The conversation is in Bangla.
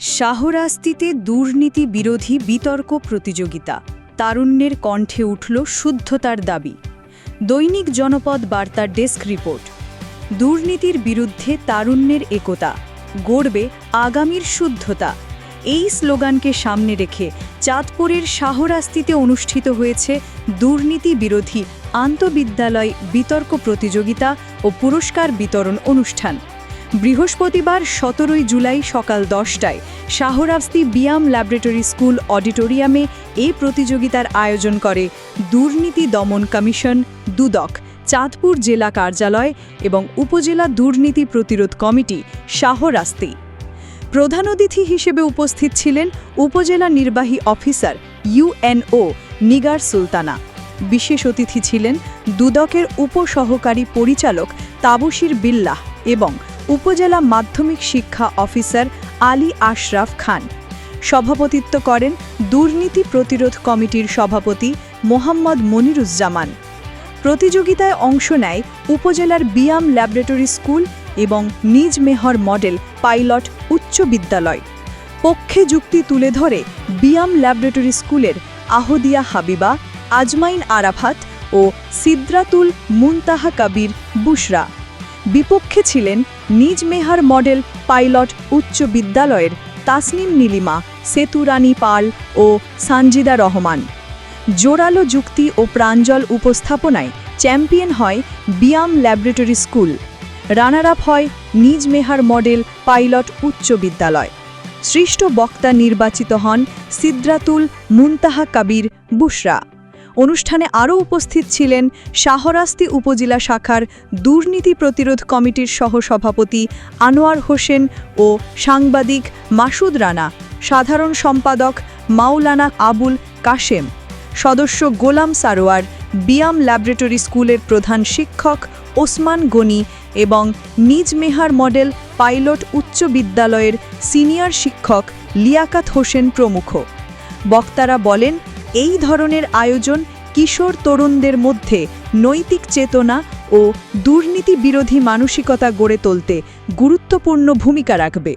শাহরাস্তিতে দুর্নীতি বিরোধী বিতর্ক প্রতিযোগিতা। তারুণ্যের কণ্ঠে উঠল শুদ্ধতার দাবি। দৈনিক জনপদ বার্তার ডেস্ক রিপোর্ট। দুর্নীতির বিরুদ্ধে তারুণ্যের একতা। গড়বে আগামীর শুদ্ধতা। এই স্লোগানকে সামনে রেখে চাঁদপুরের শাহরাস্তিতে অনুষ্ঠিত হয়েছে দুর্নীতি বিরোধী আন্তবিদ্যালয় বিতর্ক প্রতিযোগিতা ও পুরস্কার বিতরণ অনুষ্ঠান। বৃহস্পতিবার সতেরোই জুলাই সকাল দশটায় শাহরাস্তি বিয়াম ল্যাবরেটরি স্কুল অডিটোরিয়ামে এই প্রতিযোগিতার আয়োজন করে দুর্নীতি দমন কমিশন, দুদক, চাঁদপুর জেলা কার্যালয় এবং উপজেলা দুর্নীতি প্রতিরোধ কমিটি, শাহরাস্তি। প্রধান অতিথি হিসেবে উপস্থিত ছিলেন উপজেলা নির্বাহী অফিসার ইউএনও নিগার সুলতানা। বিশেষ অতিথি ছিলেন দুদকের উপসহকারী পরিচালক তাবুশির বিল্লাহ এবং উপজেলা মাধ্যমিক শিক্ষা অফিসার আলী আশরাফ খান। সভাপতিত্ব করেন দুর্নীতি প্রতিরোধ কমিটির সভাপতি মোহাম্মদ মনিরুজ্জামান। প্রতিযোগিতায় অংশ নেয় উপজেলার বিয়াম ল্যাবরেটরি স্কুল এবং নিজ মেহর মডেল পাইলট উচ্চ বিদ্যালয়। পক্ষে যুক্তি তুলে ধরে বিয়াম ল্যাবরেটরি স্কুলের আহদিয়া হাবিবা, আজমাইন আরাফাত ও সিদ্রাতুল মুনতাহা কাবির বুশরা। বিপক্ষে ছিলেন নিজ মেহার মডেল পাইলট উচ্চ বিদ্যালয়ের তাসনিম নীলিমা সেতুরানী পাল ও সানজিদা রহমান। জোরালো যুক্তি ও প্রাঞ্জল উপস্থাপনায় চ্যাম্পিয়ন হয় BIAM laboratory school. Runner up হয় নিজ মেহার মডেল পাইলট উচ্চ বিদ্যালয়। সৃষ্ট বক্তা নির্বাচিত হন সিদ্রাতুল মুনতাহা কাবির বুশরা। অনুষ্ঠানে আরও উপস্থিত ছিলেন শাহরাস্তি উপজেলা শাখার দুর্নীতি প্রতিরোধ কমিটির সহসভাপতি আনোয়ার হোসেন ও সাংবাদিক মাসুদ রানা, সাধারণ সম্পাদক মাওলানা আবুল কাশেম, সদস্য গোলাম সারোয়ার, বিয়াম ল্যাবরেটরি স্কুলের প্রধান শিক্ষক ওসমান গনি এবং নিজ মেহার মডেল পাইলট উচ্চ বিদ্যালয়ের সিনিয়র শিক্ষক লিয়াকাত হোসেন প্রমুখ। বক্তারা বলেন এই ধরনের আয়োজন কিশোর তরুণদের মধ্যে নৈতিক চেতনা ও দুর্নীতি বিরোধী মানসিকতা গড়ে তুলতে গুরুত্বপূর্ণ ভূমিকা রাখবে।